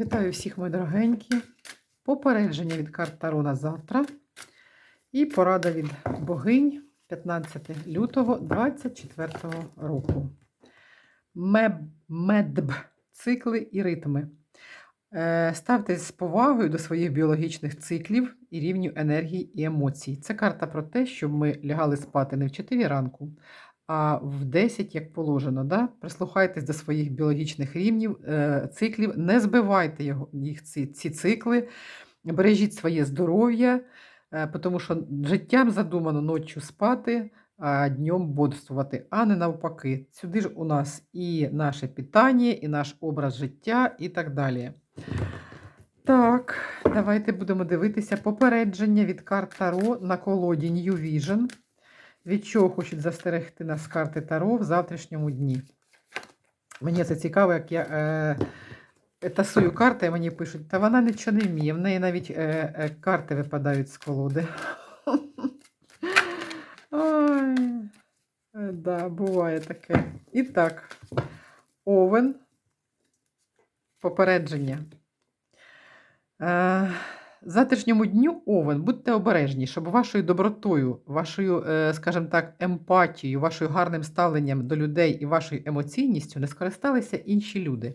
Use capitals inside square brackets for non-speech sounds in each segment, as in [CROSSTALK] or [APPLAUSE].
Вітаю всіх, мої дорогенькі. Попередження від карт Таро на завтра. І порада від богинь 15 лютого 24 року. Меб, медб, цикли і ритми. Е, Ставтесь з повагою до своїх біологічних циклів і рівню енергії і емоцій. Це карта про те, щоб ми лягали спати не в 4 ранку, а в 10, як положено. Да? Прислухайтесь до своїх біологічних рівнів, е, циклів, не збивайте його, їх ці, ці цикли, бережіть своє здоров'я, е, тому що життям задумано ночі спати, а днем бодрствувати, а не навпаки. Сюди ж у нас і наше питання, і наш образ життя, і так далі. Так, давайте будемо дивитися попередження від карт Таро на колоді New Vision. Від чого хочуть застерегти нас карти Таро в завтрашньому дні. Мені це цікаво, як я е, тасую карти, а мені пишуть, та вона нічого не вміє. В неї навіть е, е, карти випадають з колоди. [LAUGHS] Ой, е, да, буває таке. І так, овен. Попередження. Е, Завтрашньому дню овен, будьте обережні, щоб вашою добротою, вашою, е, скажімо так, емпатією, вашою гарним ставленням до людей і вашою емоційністю не скористалися інші люди.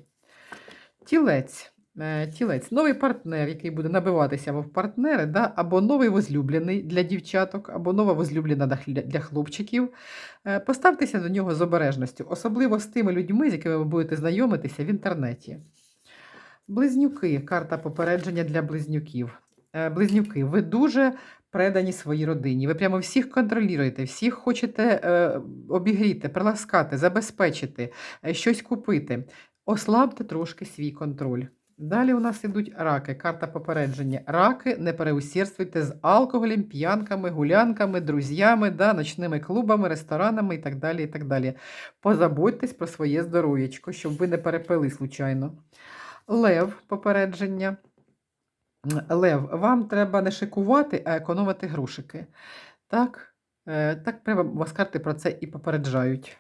Тілець. Е, Тілець, новий партнер, який буде набиватися в партнери, да? або новий возлюблений для дівчаток, або нова возлюблена для- хлопчиків. Е, Поставтеся до нього з обережністю, особливо з тими людьми, з якими ви будете знайомитися в інтернеті. Близнюки, карта попередження для близнюків. Е, Близнюки, ви дуже предані своїй родині. Ви прямо всіх контролюєте, всіх хочете е, обігріти, приласкати, забезпечити, е, щось купити. Ослабте трошки свій контроль. Далі у нас ідуть раки. Карта попередження. Раки, не переусердствуйте з алкоголем, п'янками, гулянками, друзями, да, ночними клубами, ресторанами і так далі. і так далі. Позаботьтесь про своє здоров'ячко, щоб ви не перепили случайно. Лев попередження. Лев, вам треба не шикувати, а економити грошики. Так, е, так треба вас карти про це і попереджають.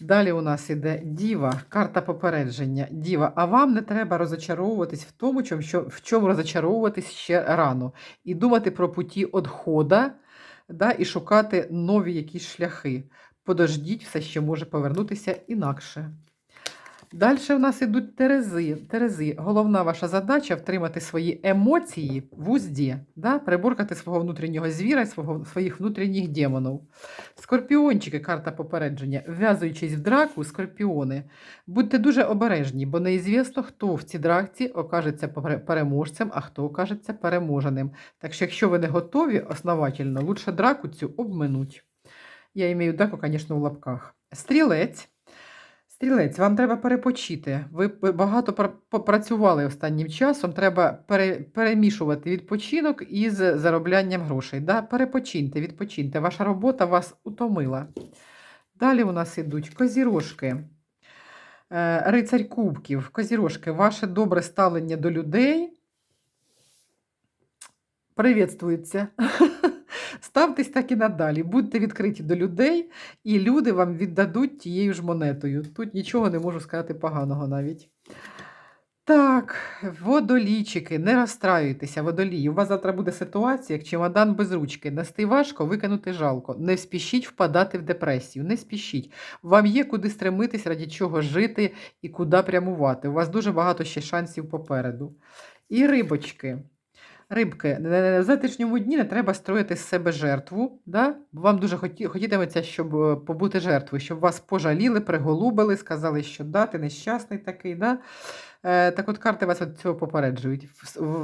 Далі у нас іде Діва, карта попередження. Діва, а вам не треба розочаровуватись в тому, що, в чому розочаровуватись ще рано. І думати про путі одхода да, і шукати нові якісь шляхи. Подождіть, все ще може повернутися інакше. Далі у нас ідуть терези. Терези. Головна ваша задача втримати свої емоції в узді, да? приборкати свого внутрішнього звіра, свого, своїх внутрішніх демонів. Скорпіончики, карта попередження. Вв'язуючись в драку, скорпіони. Будьте дуже обережні, бо неізвісно, хто в цій драці окажеться переможцем, а хто окажеться переможеним. Так що, якщо ви не готові основательно, лучше драку цю обминуть. Я маю драку, звісно, в лапках. Стрілець. Стрілець, вам треба перепочити. Ви багато пр- попрацювали останнім часом. Треба пере, перемішувати відпочинок із зароблянням грошей. Да? Перепочиньте, відпочиньте. Ваша робота вас утомила. Далі у нас ідуть козірожки. Е, Рицарь кубків, козірожки, ваше добре ставлення до людей привітствується. Ставтесь так і надалі. Будьте відкриті до людей, і люди вам віддадуть тією ж монетою. Тут нічого не можу сказати поганого навіть. Так, водолійчики, не розстраюйтеся, водолії. У вас завтра буде ситуація, як чемодан без ручки. Нести важко, викинути жалко. Не спішіть впадати в депресію, не спішіть. Вам є куди стремитись, раді чого жити і куди прямувати. У вас дуже багато ще шансів попереду. І рибочки. Рибки, в завтрашньому дні не треба строїти з себе жертву. Да? Вам дуже хоті, хотітиметься, щоб е, побути жертвою, щоб вас пожаліли, приголубили, сказали, що да, ти нещасний такий. Да? Е, так от карти вас від цього попереджують.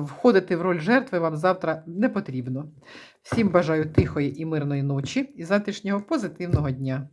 Входити в роль жертви вам завтра не потрібно. Всім бажаю тихої і мирної ночі і завтрашнього позитивного дня.